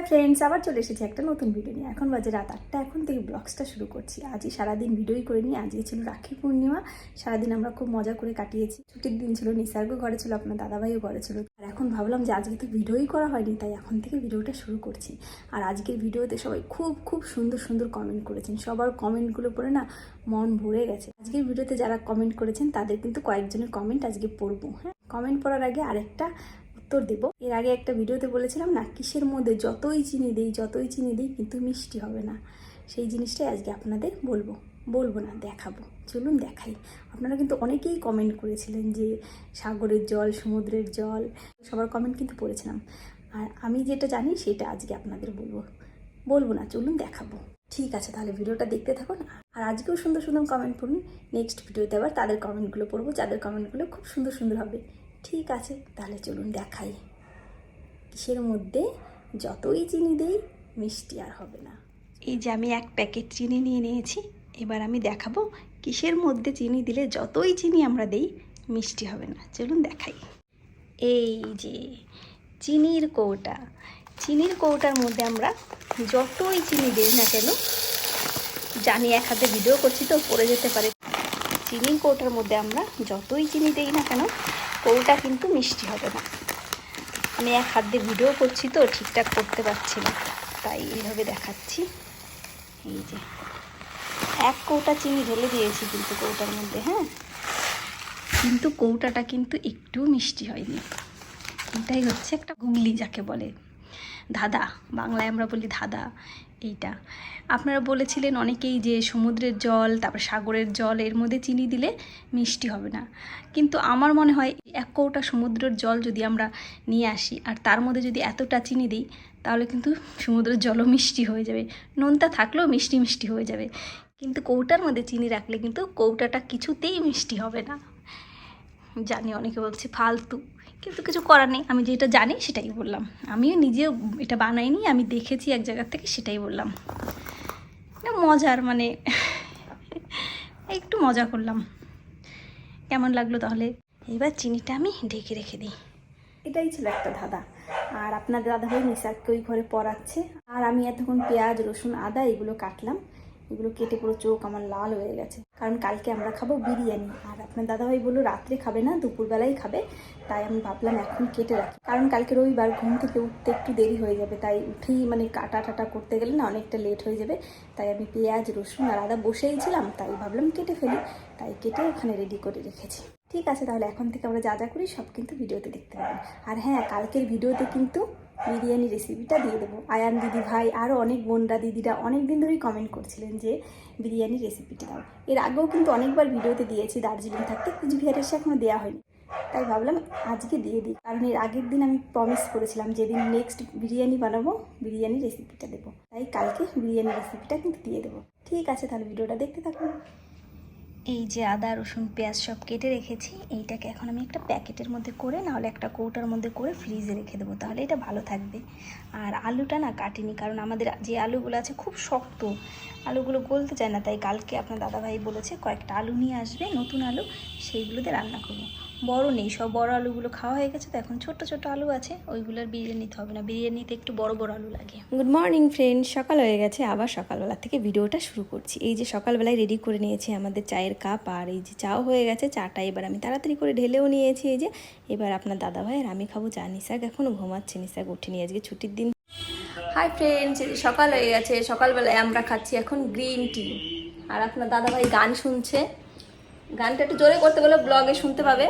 Hi friends আবার চলে এসেছি একটা নতুন ভিডিও নিয়ে। এখন বাজে রাত আটটা, এখন থেকে ব্লগসটা শুরু করছি। আজই সারাদিন ভিডিওই করে নিই আজকে ছিল রাখি পূর্ণিমা। সারাদিন আমরা খুব মজা করে কাটিয়েছি। ছুটির দিন ছিল নিসার্গ ঘরে ছিল, আপনার দাদাভাইও ঘরে ছিল। আর এখন ভাবলাম যে আজকে তো ভিডিওই করা হয়নি, তাই এখন থেকে ভিডিওটা শুরু করছি। আর আজকের ভিডিওতে সবাই খুব খুব সুন্দর সুন্দর কমেন্ট করেছেন। সবার কমেন্টগুলো পড়ে না মন ভরে গেছে। আজকের ভিডিওতে যারা কমেন্ট করেছেন, তাদের কিন্তু কয়েকজনের কমেন্ট আজকে পড়ব হ্যাঁ? কমেন্ট পড়ার আগে আরেকটা উত্তর দেবো। এর আগে একটা ভিডিওতে বলেছিলাম না, কিসের মধ্যে যতই চিনি দিই, যতই চিনি দিই কিন্তু মিষ্টি হবে না। সেই জিনিসটাই আজকে আপনাদের বলব বলব না, দেখাবো। চলুন দেখাই। আপনারা কিন্তু অনেকেই কমেন্ট করেছিলেন যে সাগরের জল, সমুদ্রের জল, সবার কমেন্ট কিন্তু পড়েছিলাম। আর আমি যেটা জানি সেটা আজকে আপনাদের বলব। বলব না, চলুন দেখাবো। ঠিক আছে, তাহলে ভিডিওটা দেখতে থাকুন। আর আজকেও সুন্দর সুন্দর কমেন্ট পড়ুন। নেক্সট ভিডিওতে আবার তাদের কমেন্টগুলো পড়ব, যাদের কমেন্টগুলো খুব সুন্দর সুন্দর হবে। ঠিক আছে, তাহলে চলুন দেখাই। কিসের মধ্যে যতই চিনি দেই, মিষ্টি আর হবে না। এই যে আমি এক প্যাকেট চিনি নিয়ে নিয়েছি, এবার আমি দেখাবো কিসের মধ্যে চিনি দিলে যতই চিনি আমরা দেই, মিষ্টি হবে না। চলুন দেখাই। এই যে চিনির কৌটা। চিনির কৌটার মধ্যে আমরা যতই চিনি দিই না কেন, জানি এক হাতে ভিডিও করছি তো, পড়ে যেতে পারে। চিনির কৌটার মধ্যে আমরা যতই চিনি দিই না কেন কৌটা কিন্তু মিষ্টি হবে না। আমি এক হাত দিয়ে ভিডিও করছি তো, ঠিকঠাক করতে পারছি না। তাই এইভাবে দেখাচ্ছি। এই যে, এক কৌটা চিনি ঢেলে দিয়েছি কিন্তু কৌটার মধ্যে হ্যাঁ? কিন্তু কৌটাটা কিন্তু একটু মিষ্টি হয়নি। এটাই হচ্ছে একটা গুগলি যাকে বলে। ধাঁধা, বাংলায় আমরা বলি ধাঁধা, এইটা। আপনারা বলেছিলেন অনেকেই যে সমুদ্রের জল, তারপর সাগরের জল, এর মধ্যে চিনি দিলে মিষ্টি হবে না। কিন্তু আমার মনে হয় এক কৌটা সমুদ্রের জল যদি আমরা নিয়ে আসি, আর তার মধ্যে যদি এতটা চিনি দিই, তাহলে কিন্তু সমুদ্রের জলও মিষ্টি হয়ে যাবে। নোনতা থাকলেও মিষ্টি মিষ্টি হয়ে যাবে। কিন্তু কৌটার মধ্যে চিনি রাখলে কিন্তু কৌটাটা কিছুতেই মিষ্টি হবে না। জানি অনেকে বলছে ফালতু। কিন্তু কিছু করার নেই। আমি যেটা জানি সেটাই বললাম। আমিও নিজেও এটা বানাইনি, আমি দেখেছি এক জায়গার থেকে সেটাই বললাম। এটা মজার মানে একটু মজা করলাম। কেমন লাগল তাহলে? এবার চিনিটা আমি ঢেকে রেখে দিই। এটাই ছিল একটা ধাঁধা। আর আপনার দাদা দাদাভাই নিসারকে ওই ঘরে পড়াচ্ছে। আর আমি এতক্ষণ পেঁয়াজ, রসুন, আদা এগুলো কাটলাম। এগুলো কেটে পুরো চোখ আমার লাল হয়ে গেছে। কারণ কালকে আমরা খাব বিরিয়ানি। আর আপনার দাদাভাই বলল, রাত্রে খাবে না, দুপুরবেলাই খাবে। তাই আমি ভাবলাম এখন কেটে রাখি। কারণ কালকে রবিবার ঘুম থেকে উঠতে একটু দেরি হয়ে যাবে। তাই উঠেই মানে কাটা টাটা করতে গেলে না অনেকটা লেট হয়ে যাবে। তাই আমি পেঁয়াজ, রসুন আর আদা বসেই ছিলাম, তাই ভাবলাম কেটে ফেলি। তাই কেটে ওখানে রেডি করে রেখেছি। ঠিক আছে, তাহলে এখন থেকে আমরা যা যা করি সব কিন্তু ভিডিওতে দেখতে পাবেন। আর হ্যাঁ কালকের ভিডিওতে কিন্তু বিরিয়ানি রেসিপিটা দিয়ে দেবো। আয়ান দিদি ভাই আরও অনেক বোনরা, দিদিরা অনেক দিন ধরেই কমেন্ট করছিলেন যে, বিরিয়ানি রেসিপিটা দাও। এর আগেও কিন্তু অনেকবার ভিডিওতে দিয়েছি দার্জিলিং থাকতে, কুচবিহার এসে এখনও দেওয়া হয়নি। তাই ভাবলাম আজকে দিয়ে দিই, কারণ এর আগের দিন আমি প্রমিস করেছিলাম যেদিন নেক্সট বিরিয়ানি বানাবো, বিরিয়ানি রেসিপিটা দেবো। তাই কালকে বিরিয়ানি রেসিপিটা কিন্তু দিয়ে দেবো। ঠিক আছে, তাহলে ভিডিওটা দেখতে থাকুন। এই যে আদা, রসুন, পেঁয়াজ সব কেটে রেখেছি, এইটাকে এখন আমি একটা প্যাকেটের মধ্যে করে, নাহলে একটা কৌটার মধ্যে করে ফ্রিজে রেখে দেবো, তাহলে এটা ভালো থাকবে। আর আলুটা না কাটিনি, কারণ আমাদের যে আলুগুলো আছে খুব শক্ত, আলুগুলো গলতে চায় না, তাই কালকে আপনার দাদাভাই বলেছে, কয়েকটা আলু নিয়ে আসবে, নতুন আলু, সেইগুলোতে রান্না করব। বড় নেই সব বড় আলুগুলো খাওয়া হয়ে গেছে তো এখন ছোট ছোট আলু আছে ওইগুলোর বিরিয়ানি নিতে হবে না বিরিয়ানিতে একটু বড় বড় আলু লাগে। গুড মর্নিং ফ্রেন্ড সকাল হয়ে গেছে আবার সকালবেলা থেকে ভিডিওটা শুরু করছি। এই যে সকালবেলায় রেডি করে নিয়েছি আমাদের চায়ের কাপ আর এই যে চাও হয়ে গেছে চাটা এবার আমি তাড়াতাড়ি করে ঢেলেও নিয়েছি এই যে। এবার আপনার দাদা ভাই আর আমি খাব চা। নিশাক এখনও ঘুমাচ্ছে নিশাক উঠিনি আজকে ছুটির দিন। হাই ফ্রেন্ডস সকাল হয়ে গেছে সকালবেলায় আমরা খাচ্ছি এখন গ্রিন টি আর আপনার দাদাভাই গান শুনছে। গানটা একটু জোরে করতে বলে ব্লগে শুনতে পাবে।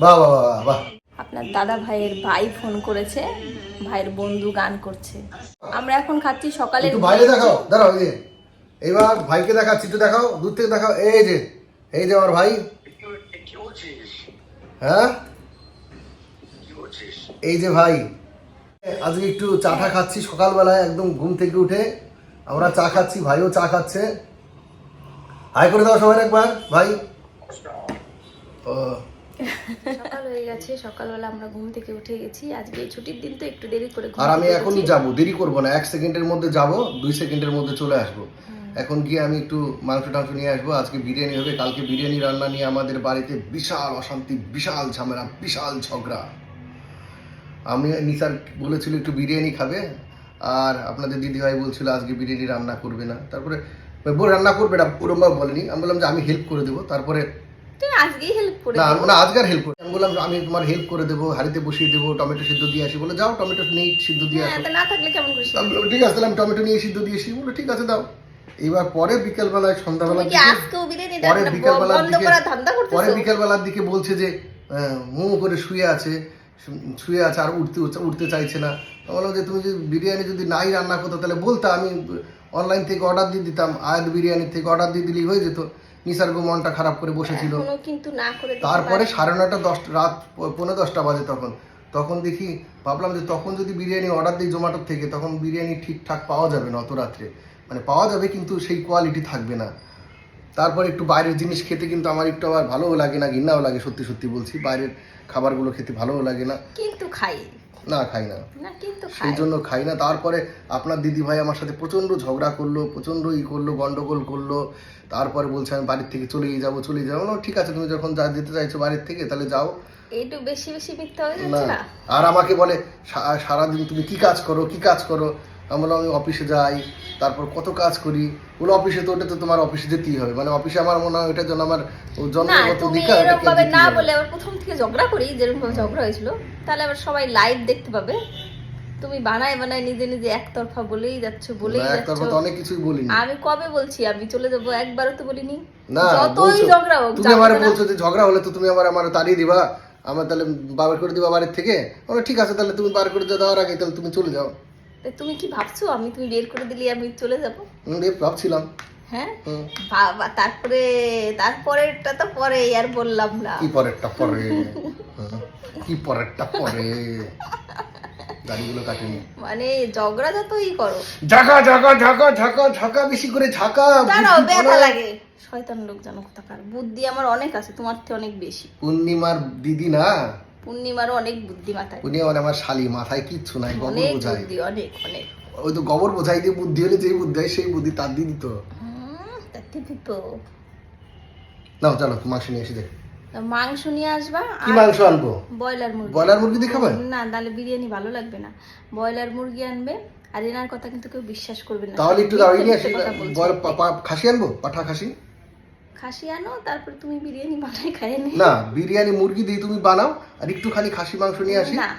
বাহ বাহ বাহ বাহ দাদা ভাইয়ের ভাই ফোন করেছে ভাইয়ের বন্ধু গান করছে। আমরা এখন খাচ্ছি সকালে বাইরে দেখাও দাঁড়াও এই এবার ভাইকে দেখা চিত্র দেখাও দূর থেকে দেখাও এই যে এই যে আমার ভাই। হ্যাঁ? এই যে ভাই। আজকে একটু চাটা খাচ্ছি সকালবেলায় একদম ঘুম থেকে উঠে। আমরা চা খাচ্ছি ভাইও চা খাচ্ছে। হাই করে দাও সবাই একবার ভাই। ও। সকাল হয়ে গেছে সকালবেলা আমরা ঘুম থেকে উঠে গেছি। আজকে ছুটির দিন তো একটু দেরি করে আর আমি উঠেছি। যাব দেরি করব না এক সেকেন্ডের মধ্যে যাব দুই সেকেন্ডের মধ্যে চলে আসব। এখন গিয়ে আমি একটু মাংস টাংস নিয়ে আসব আজকে বিরিয়ানি হবে কালকে বিরিয়ানি রান্না নিয়ে আমাদের বাড়িতে বিশাল অশান্তি বিশাল ঝামেলা বিশাল ঝগড়া। আমি নিসার বলেছিল একটু বিরিয়ানি খাবে আর আপনাদের দিদিভাই বলছিল আজকে বিরিয়ানি রান্না করবে না। তারপরে বউ রান্না করবে না ওরমভাবে বলেনি। আমি বললাম যে আমি হেল্প করে দেবো তারপরে তুমি আজকেই হেল্প করে না না আজকে হেল্প করে আমি বললাম আমি তোমার হেল্প করে দেবো হাড়িতে বসিয়ে দেবো টমেটো সিদ্ধ দিয়ে আসি। বলে যাও টমেটো নেই সিদ্ধ দিয়ে হ্যাঁ আসো। না থাকলে কেমন করে ঠিক আছে তাহলে আমি টমেটো নিয়ে সিদ্ধ দিয়েছি বলে ঠিক আছে দাও। এবার পরে দিকে পরে পরে বলছে যে মো করে শুয়ে আছে শুয়ে আছে আর উঠতে উঠতে চাইছে না। বললাম যে তুমি যদি বিরিয়ানি যদি নাই রান্না করতো তাহলে বলতে আমি অনলাইন থেকে অর্ডার দিয়ে দিতাম। আয়াত বিরিয়ানি থেকে অর্ডার দিয়ে দিলেই হয়ে যেত। নিসার্গ মনটা খারাপ করে বসেছিল। কিন্তু না করে তারপরে সাড়ে নটা দশটা রাত প- পৌনে দশটা বাজে তখন। তখন দেখি ভাবলাম যে তখন যদি বিরিয়ানি অর্ডার দিই জোম্যাটোর থেকে তখন বিরিয়ানি ঠিকঠাক পাওয়া যাবে না অত রাত্রে। মানে পাওয়া যাবে কিন্তু সেই কোয়ালিটি থাকবে না। তারপর একটু বাইরের জিনিস খেতে কিন্তু আমার একটু আবার ভালোও লাগে না ঘৃণাও লাগে সত্যি সত্যি বলছি। বাইরের খাবারগুলো খেতে ভালোও লাগে না। কিন্তু খাই। না খাই না। সেই জন্য খাই। না। তারপরে আপনার দিদি ভাই আমার সাথে প্রচণ্ড ঝগড়া করল প্রচণ্ড ই করল গন্ডগোল করল। তারপরে বলছে আমি বাড়ির থেকে চলেই যাব চলে যাব। না ঠিক আছে তুমি যখন যা যেতে চাইছো বাড়ির থেকে তাহলে যাও। একটু বেশি বেশি মিথ্যা হয়ে না। যাচ্ছে না? আর আমাকে বলে "সা- সারাদিন তুমি কি কাজ করো কি কাজ করো? আমি বললাম আমি অফিসে যাই তারপর কত কাজ করি। বলে অফিসে তো ওটা তো তোমার অফিসে যেতেই হবে। মানে অফিসে আমার মনে হয় ওটার জন্য আমার জন্মগত তুমি অধিকার না বলে আবার প্রথম থেকে ঝগড়া করি যেরকম ঝগড়া হয়েছিল তাহলে আবার সবাই লাইভ দেখতে পাবে। তুমি বানায় বানায় নিজে নিজে একতরফা বলেই যাচ্ছ বলেই যাচ্ছ। একতরফা তো অনেক কিছুই বলিনি। আমি কবে বলছি? আমি চলে যাব একবারও তো বলিনি। না যতই ঝগড়া হোক তুমি আমার। বলছো যে ঝগড়া হলে তো তুমি আমার আমার তাড়িয়ে দিবা। আমার তাহলে বার করে দিবা বাড়ির থেকে। আমরা ঠিক আছে তাহলে তুমি বার করে দেওয়ার আগে তাহলে তুমি চলে যাও। তুমি কি ভাবছ? আমি তুমি বের করে দিলে আমি চলে যাব। ভাবছিলাম। হ্যাঁ? বাবা তারপরে তারপরেরটা তো পরে আর বললাম না। কি পরেরটা পরে? কি পরেরটা পরে? গাড়িগুলো কাটেনি। মানে ঝগড়া যতই করো। ঝাঁকা ঝাঁকা ঝাঁকা ঝাঁকা ঝাঁকা বেশি করে ঝাঁকা দাঁড়াও ব্যথা লাগে। শয়তান লোক জানো কোথাকার। বুদ্ধি আমার অনেক আছে তোমার থেকে অনেক বেশি। পূর্ণিমার দিদি না? পূর্ণিমারও অনেক বুদ্ধি মাথায়। পূর্ণিমা মানে আমার শালি মাথায় কিচ্ছু নাই গোবর অনেক বুদ্ধি অনেক অনেক। ওই তো গোবর বোঝাই দিয়ে বুদ্ধি হলে যেই বুদ্ধি হয় সেই বুদ্ধি তার দিদি তো। হুম, তা। দিদি নাও চলো মাংস নিয়ে এসে দেখ। মাংস নিয়ে আসবা কি আর মাংস আনব? ব্রয়লার মুরগি। ব্রয়লার মুরগি দিয়ে খাবেন না তাহলে বিরিয়ানি ভালো লাগবে না। ব্রয়লার মুরগি আনবে আর এনার কথা কিন্তু কেউ বিশ্বাস করবে না। তাহলে একটু দাঁড়িয়ে নিয়ে আসি। বল- পা- পা- খাসি আনব? পাঠা খাসি? খাসি আনো তারপর তুমি বিরিয়ানি বানাই খাই না। বিরিয়ানি মুরগি দিয়ে তুমি বানাও আর একটুখানি খাসি মাংস নিয়ে আসি। না।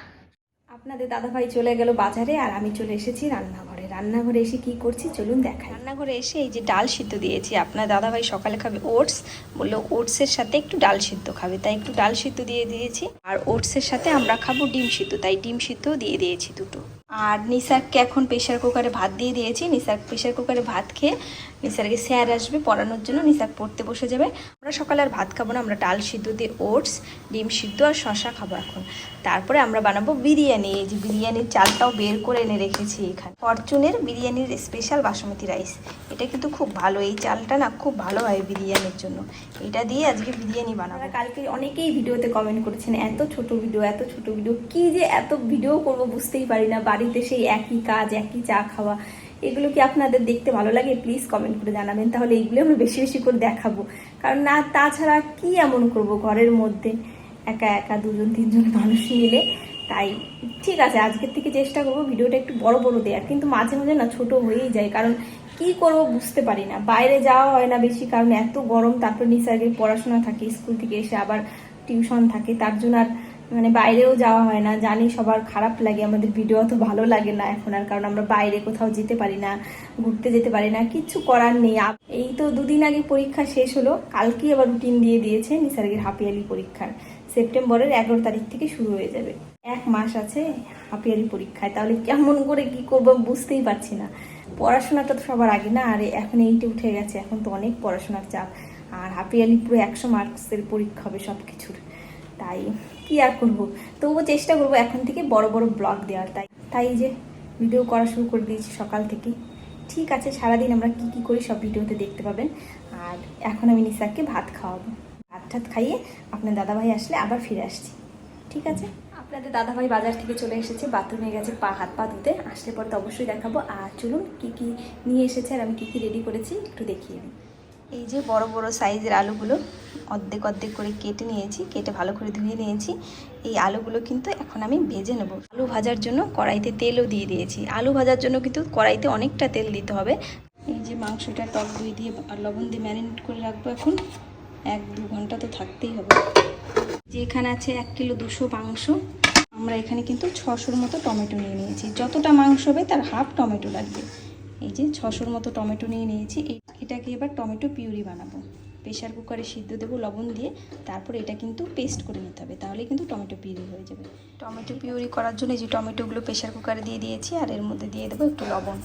আপনাদের দাদাভাই চলে গেল বাজারে আর আমি চলে এসেছি রান্নাঘরে। রান্নাঘরে এসে কি করছি চলুন দেখাই। রান্নাঘরে এসে এই যে ডাল সিদ্ধ দিয়েছি। আপনার দাদাভাই সকালে খাবে ওটস বলল ওটসের সাথে একটু ডাল সিদ্ধ খাবে। তাই একটু ডাল সিদ্ধ দিয়ে দিয়েছি আর ওটসের সাথে আমরা খাব ডিম সিদ্ধ। তাই ডিম সিদ্ধ দিয়ে দিয়েছি দুটো। আর নিসারকে এখন প্রেশার কুকারে ভাত দিয়ে দিয়েছি। নিসার প্রেশার কুকারে ভাত খেয়ে নিসারকে স্যার আসবে পড়ানোর জন্য। নিসার পড়তে বসে যাবে। আমরা সকালে আর ভাত খাব না, আমরা ডাল সিদ্ধ দিয়ে ওটস, ডিম সিদ্ধ আর শশা খাব এখন। তারপরে আমরা বানাবো বিরিয়ানি। এই যে বিরিয়ানির চালটাও বের করে এনে রেখেছি এখানে। ফরচুনের বিরিয়ানির স্পেশাল বাসমতি রাইস এটা কিন্তু খুব ভালো। এই চালটা না খুব ভালো হয় বিরিয়ানির জন্য। এটা দিয়ে আজকে বিরিয়ানি বানাবো। কালকে অনেকেই ভিডিওতে কমেন্ট করেছেন, এত ছোট ভিডিও এত ছোট ভিডিও কি যে এত ভিডিও করব বুঝতেই পারি না। বাড়িতে সেই একই কাজ, একই চা খাওয়া, এগুলো কি আপনাদের দেখতে ভালো লাগে? প্লিজ কমেন্ট করে জানাবেন। তাহলে এইগুলো আমরা বেশি বেশি করে দেখাবো। কারণ না, তাছাড়া কি এমন করব ঘরের মধ্যে? একা একা দুজন, তিনজন মানুষ মিলে। তাই, ঠিক আছে, আজকের থেকে চেষ্টা করব ভিডিওটা একটু বড় বড় দেওয়ার। কিন্তু মাঝে মাঝে না ছোট হয়েই যায়। কারণ কি করব বুঝতে পারি না। বাইরে যাওয়া হয় না বেশি, কারণ এত গরম, তারপর নিসার্গের পড়াশোনা থাকে, স্কুল থেকে এসে আবার টিউশন থাকে। তার জন্য আর মানে বাইরেও যাওয়া হয় না। জানি সবার খারাপ লাগে, আমাদের ভিডিও অত ভালো লাগে না এখন আর, কারণ আমরা বাইরে কোথাও যেতে পারি না, ঘুরতে যেতে পারি না কিচ্ছু করার নেই। এই তো দুদিন আগে পরীক্ষা শেষ হলো কালকেই আবার রুটিন দিয়ে দিয়েছে নিসার্গের হাফিয়ালি পরীক্ষার। সেপ্টেম্বরের এগারো তারিখ থেকে শুরু হয়ে যাবে। এক মাস আছে হাফিয়ালি পরীক্ষায়, তাহলে কেমন করে কি করব বুঝতেই পারছি না। পড়াশোনাটা তো সবার আগে না, আর এখন এইটে উঠে গেছে, এখন তো অনেক পড়াশোনার চাপ। আর হাফিয়ালি পুরো একশো মার্কসের পরীক্ষা হবে সব কিছুর তাই কি আর করব? তবুও চেষ্টা করব এখন থেকে বড় বড় ব্লগ দেওয়ার, তাই। তাই যে ভিডিও করা শুরু করে দিয়েছি সকাল থেকে ঠিক আছে, সারাদিন আমরা কি কি করি সব ভিডিওতে দেখতে পাবেন। আর এখন আমি নিসারকে ভাত খাওয়াবো। ভাত টাত খাইয়ে আপনার দাদাভাই আসলে আবার ফিরে আসছি। ঠিক আছে? আপনাদের দাদাভাই বাজার থেকে চলে এসেছে বাথরুমে গেছে, পা, হাত, পা ধুতে। আসলে পরে তো অবশ্যই দেখাবো। আর চলুন কী কী নিয়ে এসেছে আর আমি কী কী রেডি করেছি একটু দেখিয়ে দিই। এই যে বড় বড় সাইজের আলুগুলো অর্ধেক অর্ধেক করে কেটে নিয়েছি, কেটে ভালো করে ধুয়ে নিয়েছি। এই আলুগুলো কিন্তু এখন আমি ভেজে নেব। আলু ভাজার জন্য কড়াইতে তেলও দিয়ে দিয়েছি। আলু ভাজার জন্য কিন্তু কড়াইতে অনেকটা তেল দিতে হবে। এই যে মাংসটা টক দই দিয়ে আর লবণ দিয়ে ম্যারিনেট করে রাখব এখন। এক দু ঘণ্টা তো থাকতেই হবে। যে এখানে আছে এক কিলো দুশো মাংস। আমরা এখানে কিন্তু ছশোর মতো টমেটো নিয়ে নিয়েছি। যতটা মাংস হবে তার হাফ টমেটো লাগবে। এই যে ছশোর মতো টমেটো নিয়ে নিয়েছি। এই- এটাকে এবার টমেটো পিউরি বানাবো। প্রেশার কুকারে সিদ্ধ দেবো লবণ দিয়ে, তারপর এটা কিন্তু পেস্ট করে নিতে হবে, তাহলে কিন্তু টমেটো পিউরি হয়ে যাবে। টমেটো পিউরি করার জন্য যে টমেটোগুলো প্রেশার কুকারে দিয়ে দিয়েছি, আর এর মধ্যে দিয়ে দেবো একটু লবণ।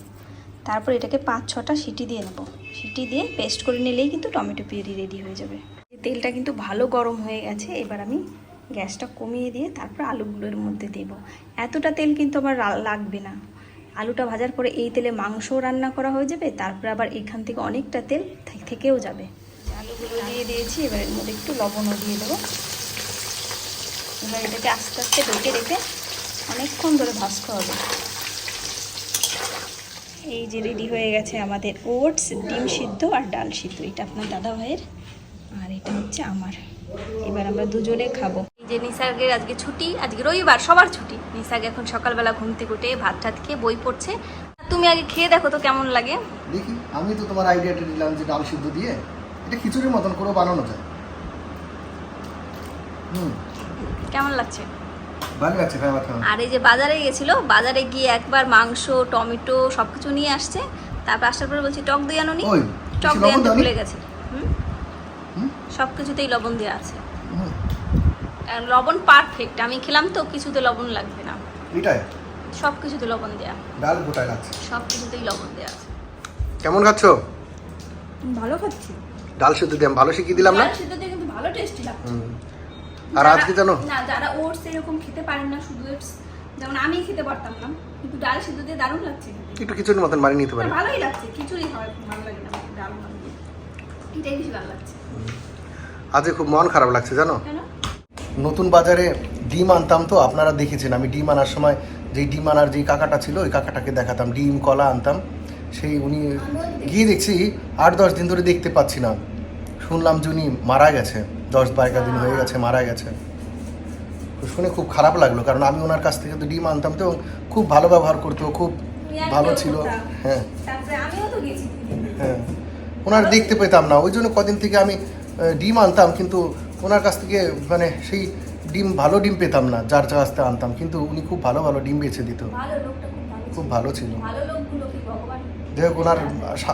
তারপর এটাকে পাঁচ ছটা সিটি দিয়ে নেব। সিটি দিয়ে পেস্ট করে নিলেই কিন্তু টমেটো পিউরি রেডি হয়ে যাবে। তেলটা কিন্তু ভালো গরম হয়ে গেছে, এবার আমি গ্যাসটা কমিয়ে দিয়ে তারপর আলুগুলোর মধ্যে দেব। এতটা তেল কিন্তু আবার রা- লাগবে না। আলুটা ভাজার পরে এই তেলে মাংসও রান্না করা হয়ে যাবে, তারপর আবার এখান থেকে অনেকটা তেল থেকেও যাবে। আলুগুলো দিয়ে দিয়েছি, এবার এর মধ্যে একটু লবণও দিয়ে দেবো। এবার এটাকে আস্তে আস্তে ঢেকে রেখে অনেকক্ষণ ধরে ভাজতে হবে। এই যে রেডি হয়ে গেছে আমাদের ওটস, ডিম সিদ্ধ আর ডাল সিদ্ধ, এটা আপনার দাদা ভাইয়ের আর এটা হচ্ছে আমার। এবার আমরা দুজনে খাব। যে নিসার্গের আজকে ছুটি আজকে রবিবার সবার ছুটি। নিসার্গ এখন সকালবেলা ঘুম থেকে উঠে ভাত টাত খেয়ে বই পড়ছে। তুমি আগে খেয়ে দেখো তো কেমন লাগে। দেখি আমি তো তোমার আইডিয়াটা দিলাম যে ডাল সিদ্ধ দিয়ে এটা খিচুড়ির মতন করেও বানানো যায়। হুম। কেমন লাগছে? ভালো লাগছে আর এই যে বাজারে গেছিল বাজারে গিয়ে একবার মাংস টমেটো সব কিছু নিয়ে আসছে। তারপর আসার পরে বলছি টক দই আনো নি টক দই আনতে ভুলে গেছে। হুম? হুম? সব কিছুতেই লবণ দেওয়া আছে। লবণ পারফেক্ট আমি খেলাম তো কিছুতে লবণ লাগবে না। এটাই? সব কিছুতে লবণ দেয়া। ডাল গোটায় লাগছে সব কিছুতেই লবণ দেয়া আছে। কেমন খাচ্ছ? ভালো খাচ্ছি। ডাল সিদ্ধ দিয়ে আমি ভালো শিখিয়ে দিলাম না? ডাল সিদ্ধ দিয়ে কিন্তু ভালো টেস্টি লাগছে। আর যারা- আজকে জানো? না যারা ওটস এরকম খেতে পারেন না শুধু ওটস যেমন আমি খেতে পারতাম না কিন্তু ডাল সিদ্ধ দিয়ে দারুণ লাগছে একটু খিচুড়ির মতন বানিয়ে নিতে পারি। ভালোই লাগছে। খিচুড়ি হয় ভালো লাগে না ডাল ভালো এটাই বেশি ভালো লাগছে। আজকে খুব মন খারাপ লাগছে জানো? কেন? নতুন বাজারে ডিম আনতাম তো আপনারা দেখেছেন আমি ডিম আনার সময় যেই ডিম আনার যেই কাকাটা ছিল ওই কাকাটাকে দেখাতাম ডিম কলা আনতাম। সেই উনি গিয়ে দেখছি আট দশ দিন ধরে দেখতে পাচ্ছি না। শুনলাম যে উনি মারা গেছে দশ বারোটা দিন হয়ে গেছে মারা গেছে। তো শুনে খুব খারাপ লাগল কারণ আমি ওনার কাছ থেকে তো ডিম আনতাম তো খুব ভালো ব্যবহার করতো খুব ভালো ছিল। হ্যাঁ। হ্যাঁ। ওনার দেখতে পেতাম না ওই জন্য কদিন থেকে আমি ডিম আনতাম কিন্তু ওনার কাছ থেকে মানে সেই ডিম ভালো ডিম পেতাম না যার কাছ থেকে আনতাম। কিন্তু উনি খুব ভালো ভালো ডিম বেছে দিত। খুব ভালো ছিল। ভালো লোকগুলো কি ভগবান? যাই হোক ওনার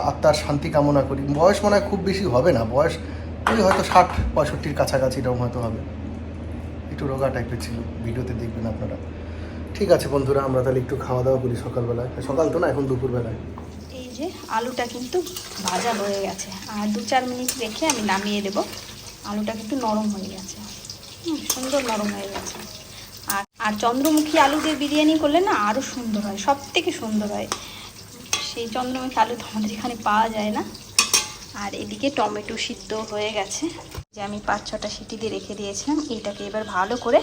আত্মার শান্তি কামনা করি। বয়স মনে হয় খুব বেশি হবে না। বয়স ওই হয়তো ষাট পঁয়ষট্টির কাছাকাছি এরকম হয়তো হবে। একটু রোগা টাইপের ছিল। ভিডিওতে দেখবেন আপনারা। ঠিক আছে বন্ধুরা আমরা তাহলে একটু খাওয়া দাওয়া করি সকালবেলায়। সকাল তো না এখন দুপুরবেলায়। এই যে আলুটা কিন্তু ভাজা হয়ে গেছে। আর দু চার মিনিট রেখে আমি নামিয়ে দেব। আলুটা একটু নরম হয়ে গেছে। সুন্দর নরম হয়ে গেছে। আর আর চন্দ্রমুখী আলু দিয়ে বিরিয়ানি করলে না আরও সুন্দর হয় সব থেকে সুন্দর হয়। সেই চন্দ্রমুখী আলু তো আমাদের এখানে পাওয়া যায় না। আর এদিকে টমেটো সিদ্ধ হয়ে গেছে। যে আমি পাঁচ ছটা সিটি দিয়ে রেখে দিয়েছিলাম, এইটাকে এবার ভালো করে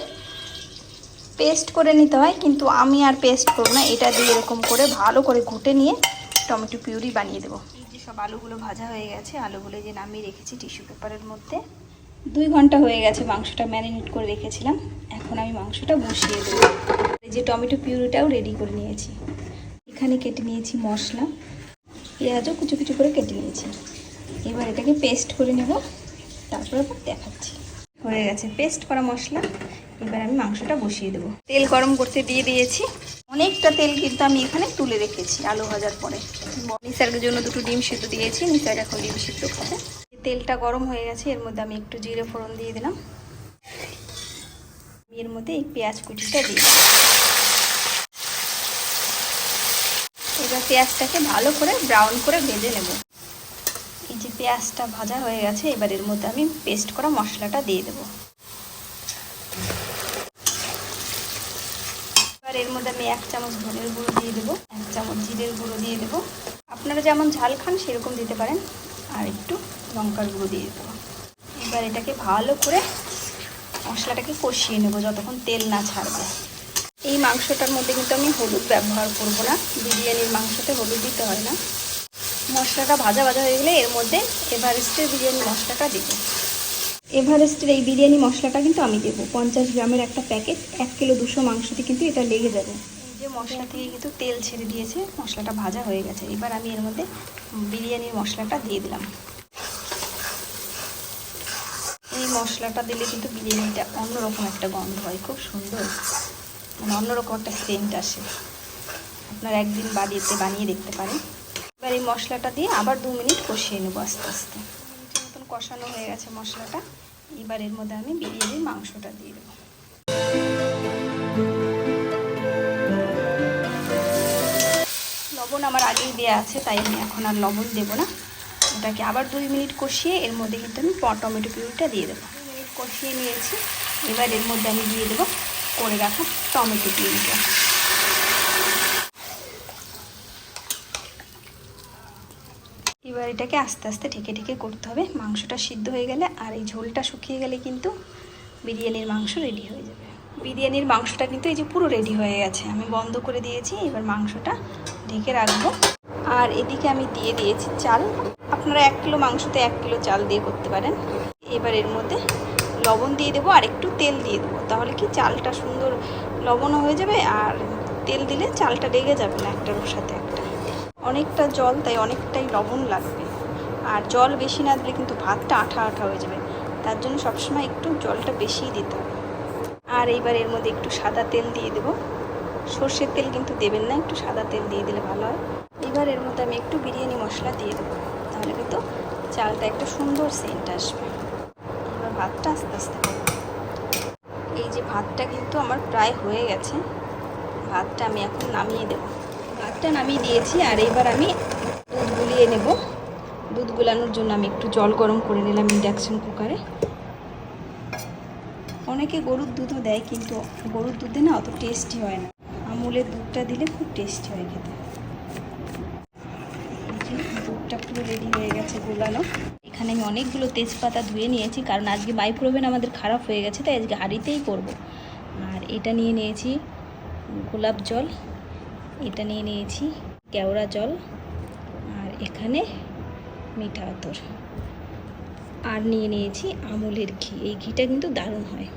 পেস্ট করে নিতে হয়। কিন্তু আমি আর পেস্ট করব না, এটা দিয়ে এরকম করে ভালো করে ঘুটে নিয়ে টমেটো পিউরি বানিয়ে দেবো। এই যে সব আলুগুলো ভাজা হয়ে গেছে, আলুগুলো যে নামিয়ে রেখেছি টিস্যু পেপারের মধ্যে। দুই ঘণ্টা হয়ে গেছে মাংসটা ম্যারিনেট করে রেখেছিলাম। এখন আমি মাংসটা বসিয়ে দেবো। যে টমেটো পিউরিটাও রেডি করে নিয়েছি। এখানে কেটে নিয়েছি মশলা। পেঁয়াজও কুচু কুচু করে কেটে নিয়েছি। এবার এটাকে পেস্ট করে নেব। তারপর আবার দেখাচ্ছি। হয়ে গেছে পেস্ট করা মশলা। এবার আমি মাংসটা বসিয়ে দেবো। তেল গরম করতে দিয়ে দিয়েছি। অনেকটা তেল কিন্তু আমি এখানে তুলে রেখেছি আলু ভাজার পরে। নিসার্গের জন্য দুটো ডিম সিদ্ধ দিয়েছি। নিসার এখন ডিম সিদ্ধ খাবে তেলটা গরম হয়ে গেছে, এর মধ্যে আমি একটু জিরে ফোড়ন দিয়ে দিলাম। এর মধ্যে এই পেঁয়াজ কুচিটা দিয়ে এবার পেঁয়াজটাকে ভালো করে ব্রাউন করে ভেজে নেব। এই যে পেঁয়াজটা ভাজা হয়ে গেছে, এবার এর মধ্যে আমি পেস্ট করা মশলাটা দিয়ে দেবো। এবার এর মধ্যে আমি এক চামচ ধনের গুঁড়ো দিয়ে দেবো, এক চামচ জিরের গুঁড়ো দিয়ে দেবো। আপনারা যেমন ঝাল খান, সেরকম দিতে পারেন। আর একটু লঙ্কার গুঁড়ো দিয়ে দেবো। এবার এটাকে ভালো করে মশলাটাকে কষিয়ে নেব যতক্ষণ তেল না ছাড়বে। এই মাংসটার মধ্যে কিন্তু আমি হলুদ ব্যবহার করব না। বিরিয়ানির মাংসতে হলুদ দিতে হয় না। মশলাটা ভাজা ভাজা হয়ে গেলে এর মধ্যে এভারেস্টের বিরিয়ানি মশলাটা দেবো। এভারেস্টের এই বিরিয়ানি মশলাটা কিন্তু আমি দেবো। পঞ্চাশ গ্রামের একটা প্যাকেট, এক কিলো দুশো মাংসতে কিন্তু এটা লেগে যাবে। যে মশলা থেকে কিন্তু তেল ছেড়ে দিয়েছে, মশলাটা ভাজা হয়ে গেছে। এবার আমি এর মধ্যে বিরিয়ানির মশলাটা দিয়ে দিলাম। এই মশলাটা দিলে কিন্তু বিরিয়ানিটা অন্যরকম একটা গন্ধ হয়, খুব সুন্দর। মানে অন্যরকম একটা সেন্ট আসে। আপনারা একদিন বাড়িতে বানিয়ে দেখতে পারেন। এবার এই মশলাটা দিয়ে আবার দু মিনিট কষিয়ে নেব আস্তে আস্তে। মতন কষানো হয়ে গেছে মশলাটা, এবার এর মধ্যে আমি বিরিয়ানির মাংসটা দিয়ে দেবো। লবণ আমার আগেই দেওয়া আছে, তাই আমি এখন আর লবণ দেবো না। ওটাকে আবার দুই মিনিট কষিয়ে, এর মধ্যে কিন্তু আমি টমেটো পিউরিটা দিয়ে দেবো। মিনিট কষিয়ে নিয়েছি, এবার এর মধ্যে আমি দিয়ে দেবো করে রাখা টমেটো পিউরিটা। এবার এটাকে আস্তে আস্তে ঠেকে ঠেকে করতে হবে। মাংসটা সিদ্ধ হয়ে গেলে আর এই ঝোলটা শুকিয়ে গেলে কিন্তু বিরিয়ানির মাংস রেডি হয়ে যাবে। বিরিয়ানির মাংসটা কিন্তু এই যে পুরো রেডি হয়ে গেছে। আমি বন্ধ করে দিয়েছি, এবার মাংসটা ঢেকে রাখব। আর এদিকে আমি দিয়ে দিয়েছি চাল। আপনারা এক কিলো মাংসতে এক কিলো চাল দিয়ে করতে পারেন। এবার এর মধ্যে লবণ দিয়ে দেবো আর একটু তেল দিয়ে দেবো। তাহলে কি চালটা সুন্দর লবণও হয়ে যাবে আর তেল দিলে চালটা লেগে যাবে না একটার সাথে একটা। অনেকটা জল, তাই অনেকটাই লবণ লাগবে। আর জল বেশি না দিলে কিন্তু ভাতটা আঠা আঠা হয়ে যাবে। তার জন্য সবসময় একটু জলটা বেশিই দিতে হবে। আর এইবার এর মধ্যে একটু সাদা তেল দিয়ে দেবো। সর্ষের তেল কিন্তু দেবেন না, একটু সাদা তেল দিয়ে দিলে ভালো হয়। এবার এর মধ্যে আমি একটু বিরিয়ানি মশলা দিয়ে দেবো, তাহলে কিন্তু চালটা একটা সুন্দর সেন্ট আসবে। এবার ভাতটা আস্তে আস্তে এই যে ভাতটা কিন্তু আমার প্রায় হয়ে গেছে, ভাতটা আমি এখন নামিয়ে দেবো। ভাতটা নামিয়ে দিয়েছি, আর এবার আমি দুধ গুলিয়ে নেব। দুধ গুলানোর জন্য আমি একটু জল গরম করে নিলাম ইন্ডাকশন কুকারে অনেকে গরুর দুধও দেয়, কিন্তু গরুর দুধে না অত টেস্টি হয় না। আমুলের দুধটা দিলে খুব টেস্টি হয় খেতে। দুধটা পুরো রেডি হয়ে গেছে গোলানো। এখানে আমি অনেকগুলো তেজপাতা ধুয়ে নিয়েছি, কারণ আজকে মাইক্রোওভেন আমাদের খারাপ হয়ে গেছে, তাই আজকে হাঁড়িতেই করব। আর এটা নিয়ে নিয়েছি গোলাপ জল, এটা নিয়ে নিয়েছি কেওড়া জল, আর এখানে মিঠা আতর। আর নিয়ে নিয়েছি আমুলের ঘি, এই ঘিটা কিন্তু দারুণ হয়।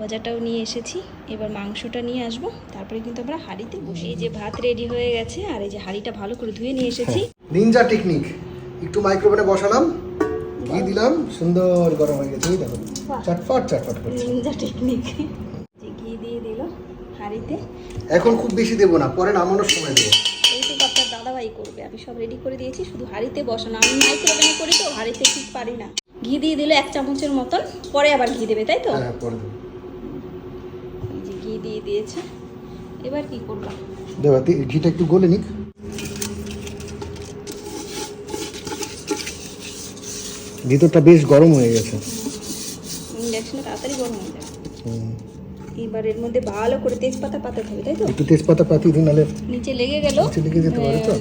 ভাজাটাও নিয়ে এসেছি। এবার মাংসটা নিয়ে আসব। তারপরে কিন্তু আমরা হাঁড়িতে বসে এই যে ভাত রেডি হয়ে গেছে আর এই যে হাঁড়িটা ভালো করে ধুয়ে নিয়ে এসেছি। নিনজা টেকনিক একটু মাইক্রোওভেনে বসালাম। ঘি দিলাম। সুন্দর গরম হয়ে গেছে। দেখো। চটফট চটফট করছে। নিনজা টেকনিক যে ঘি দিয়ে দিল হাঁড়িতে। এখন খুব বেশি দেবো না। পরে নামানোর সময় দেবো। এই তো আপনার দাদাভাই করবে। আমি সব রেডি করে দিয়েছি। শুধু হাঁড়িতে বসানো। আমি মাইক্রোওভেনে করি তো হাঁড়িতে ঠিক পারি না। ঘি দিয়ে দিলে এক চামচের মতন। পরে আবার ঘি দেবে তাই তো? হ্যাঁ পরে দেবো। এই যে ঘি দিয়ে দিয়েছে। এবার কি করবা? দেবা ঘিটা একটু গলে নিক। ভিতরটা বেশ গরম হয়ে গেছে। ইন্ডাকশনে তাড়াতাড়ি গরম হয়ে যাবে। এবার এর মধ্যে ভালো করে তেজপাতা হবে তাই তো? একটু তেজপাতা পাতি দিন নিচে লেগে গেল। নিচে লেগে যেতে পারে তো।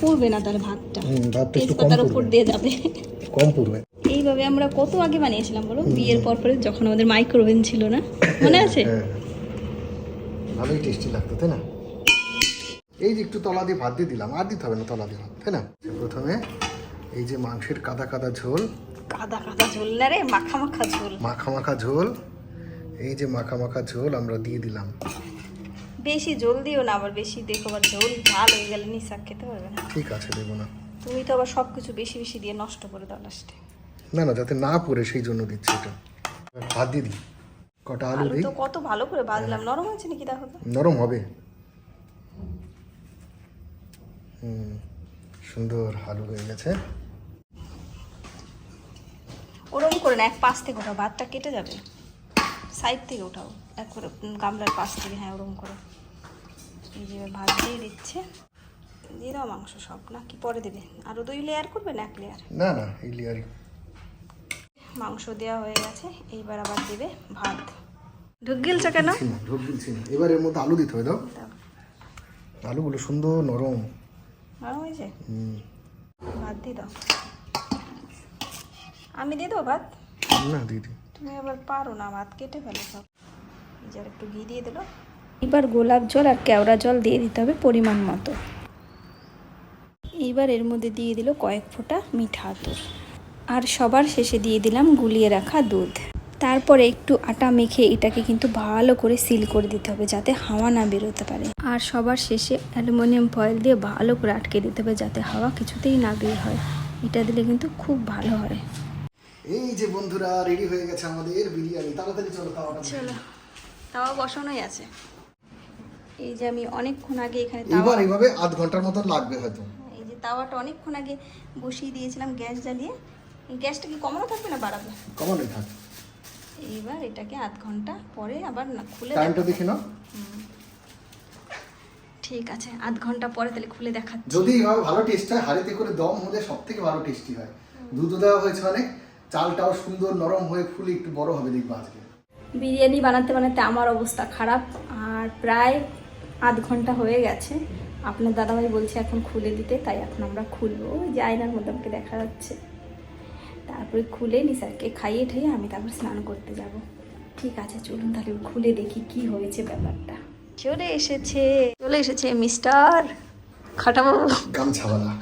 পুড়বে না তাহলে ভাতটা। ভাতটা একটু কম তেজপাতার উপর দিয়ে যাবে। কম পড়বে। এইভাবে আমরা কত আগে বানিয়েছিলাম বলো? বিয়ের পর পরে যখন আমাদের মাইক্রোওভেন ছিল না? মনে আছে? হ্যাঁ। ভালোই টেস্টি লাগতো তাই না? এই যে একটু তলা দিয়ে ভাত দিয়ে দিলাম আর দিতে হবে না তলা দিয়ে ভাত তাই না? প্রথমে এই যে মাংসের কাদা কাদা ঝোল। কাদা কাদা ঝোল না রে মাখা মাখা ঝোল। মাখা মাখা ঝোল। এই যে মাখা মাখা ঝোল আমরা দিয়ে দিলাম। বেশি ঝোল দিও না আবার বেশি দেখো আবার ঝোল ঝাল হয়ে গেলে নিশাক খেতে পারবে না। ঠিক আছে দেবো না। তুমি তো আবার সব কিছু বেশি বেশি দিয়ে নষ্ট করে দাও লাস্টে না না যাতে না পড়ে সেই জন্য দিচ্ছি এটা। ভাত দিয়ে দিই। কটা আলু দিই? তো কত ভালো করে বাজলাম। নরম হয়েছে নাকি দেখো তো? নরম হবে। হুম সুন্দর আলু হয়ে গেছে। ওরকম করে না এক পাশ থেকে ওঠাও ভাতটা কেটে যাবে। সাইড থেকে ওঠাও এক করে গামলার পাশ থেকে হ্যাঁ ওরকম করে। এই যে ভাত দিয়ে দিচ্ছে। দিয়ে দাও মাংস সব না কি পরে দেবে? আরও দুই লেয়ার করবে না এক লেয়ার না না এই লিয়ারি মাংস দেওয়া হয়ে গেছে এইবার আবার দেবে ভাত। ঢুক গেলছে কেন? ঢোক না এবার এর মধ্যে আলু দিতে হবে দাও। দাও। আলুগুলো সুন্দর নরম। নরম হয়েছে হুম। ভাত দিয়ে দাও। আমি দিয়ে দেবো ভাত? না দিদি তুমি আবার পারো না ভাত কেটে ফেলো সব। এই যে একটু ঘি দিয়ে দিলো। এবার গোলাপ জল আর কেওড়া জল দিয়ে দিতে হবে পরিমাণ মতো। এইবার এর মধ্যে দিয়ে দিল কয়েক ফোঁটা মিঠা আতর। আর সবার শেষে দিয়ে দিলাম গুলিয়ে রাখা দুধ। তারপরে একটু আটা মেখে এটাকে কিন্তু ভালো করে সিল করে দিতে হবে যাতে হাওয়া না বেরোতে পারে। আর সবার শেষে অ্যালুমিনিয়াম ফয়েল দিয়ে ভালো করে আটকে দিতে হবে যাতে হাওয়া কিছুতেই না বের হয়। এটা দিলে কিন্তু খুব ভালো হয়। এই যে বন্ধুরা রেডি হয়ে গেছে আমাদের বিরিয়ানি। তাড়াতাড়ি চলো তাওয়াটা চলো। তাওয়া বসানোই আছে। এই যে আমি অনেকক্ষণ আগে এখানে এবার তাওয়া এইভাবে আধ ঘণ্টার মতো লাগবে হয়তো। এই যে তাওয়াটা অনেকক্ষণ আগে বসিয়ে দিয়েছিলাম গ্যাস জ্বালিয়ে। গ্যাসটা কি কমানো থাকবে না বাড়াবে? কমানোই থাকবে এইবার এটাকে আধ ঘণ্টা পরে আবার না খুলে টাইমটা। দেখে নাও। ঠিক আছে আধ ঘণ্টা পরে তাহলে খুলে দেখাচ্ছি। যদি ভালো টেস্ট হয় হাড়িতে করে দম হলে সব থেকে ভালো টেস্টি হয়। দুধ দেওয়া হয়েছে অনেক চালটাও সুন্দর নরম হয়ে ফুলে একটু বড় হবে দেখবা আজকে। বিরিয়ানি বানাতে বানাতে আমার অবস্থা খারাপ আর প্রায় আধ ঘণ্টা হয়ে গেছে। আপনার দাদাভাই বলছে এখন খুলে দিতে তাই এখন আমরা খুলবো। ওই যে আয়নার মধ্যে আমাকে দেখা যাচ্ছে। তারপরে খুলে নিসারকে খাইয়ে ঠাইয়ে আমি তারপর স্নান করতে যাব। ঠিক আছে চলুন তাহলে খুলে দেখি কি হয়েছে ব্যাপারটা। চলে এসেছে চলে এসেছে মিস্টার খাটাবো গামছাওয়ালা।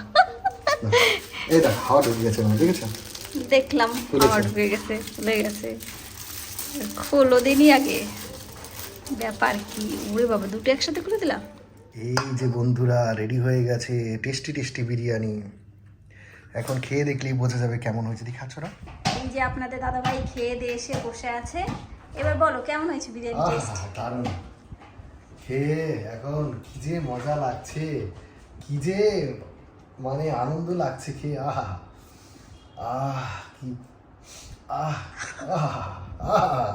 এই দেখ হাওয়া ঢুকে গেছে দেখেছ? দেখলাম। আমার ঢুকে গেছে খুলে গেছে। খোলো দিনই আগে। ব্যাপার কি? ওরে বাবা দুটো একসাথে খুলে দিলাম? এই যে বন্ধুরা রেডি হয়ে গেছে টেস্টি টেস্টি বিরিয়ানি। এখন খেয়ে দেখলেই বোঝা যাবে কেমন হয়েছে। দেখাচ্ছ না এই যে আপনাদের দাদাভাই খেয়ে দিয়ে এসে বসে আছে। এবার বলো কেমন হয়েছে বিরিয়ানি টেস্ট দারুণ। খেয়ে এখন কি যে মজা লাগছে কি যে মানে আনন্দ লাগছে খেয়ে। আহা আহ কি আহ আহ আহ।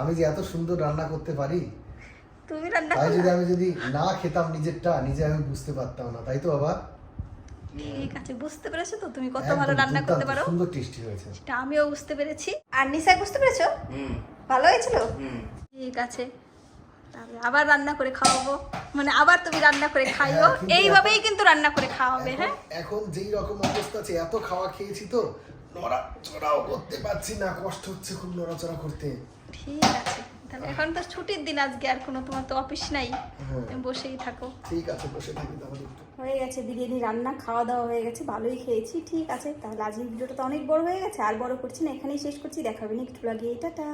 আমি যে এত সুন্দর রান্না করতে পারি তুমি রান্না তাই যদি আমি যদি না খেতাম নিজেরটা নিজে আমি বুঝতে পারতাম না। তাই তো বাবা? ঠিক আছে বুঝতে পেরেছ তো? তুমি কত ভালো রান্না করতে পারো? সুন্দর টেস্টি হয়েছে। সেটা আমিও বুঝতে পেরেছি। আর নিশা বুঝতে পেরেছ? ভালো হয়েছিল? ঠিক আছে। তাহলে আবার রান্না করে খাওয়াবো। মানে আবার তুমি রান্না করে খাইও। হ্যাঁ, এইভাবেই কিন্তু রান্না করে খাওয়াবে হ্যাঁ? এখন- এখন যেই রকম অবস্থা আছে এত খাওয়া খেয়েছি তো নড়াচড়াও করতে পারছি না। কষ্ট হচ্ছে খুব নড়াচড়া করতে। ঠিক আছে। তাহলে এখন তো ছুটির দিন আজকে আর কোনো তোমার তো অফিস নাই। হ্যাঁ। তুমি বসেই থাকো। ঠিক আছে বসে থাকি তাহলে হয়ে গেছে বিরিয়ানি রান্না খাওয়া দাওয়া হয়ে গেছে ভালোই খেয়েছি ঠিক আছে। তাহলে আজকের ভিডিওটা তো অনেক বড় হয়ে গেছে আর বড় করছি না এখানেই শেষ করছি দেখাবেন একটু লাগিয়ে টাটা।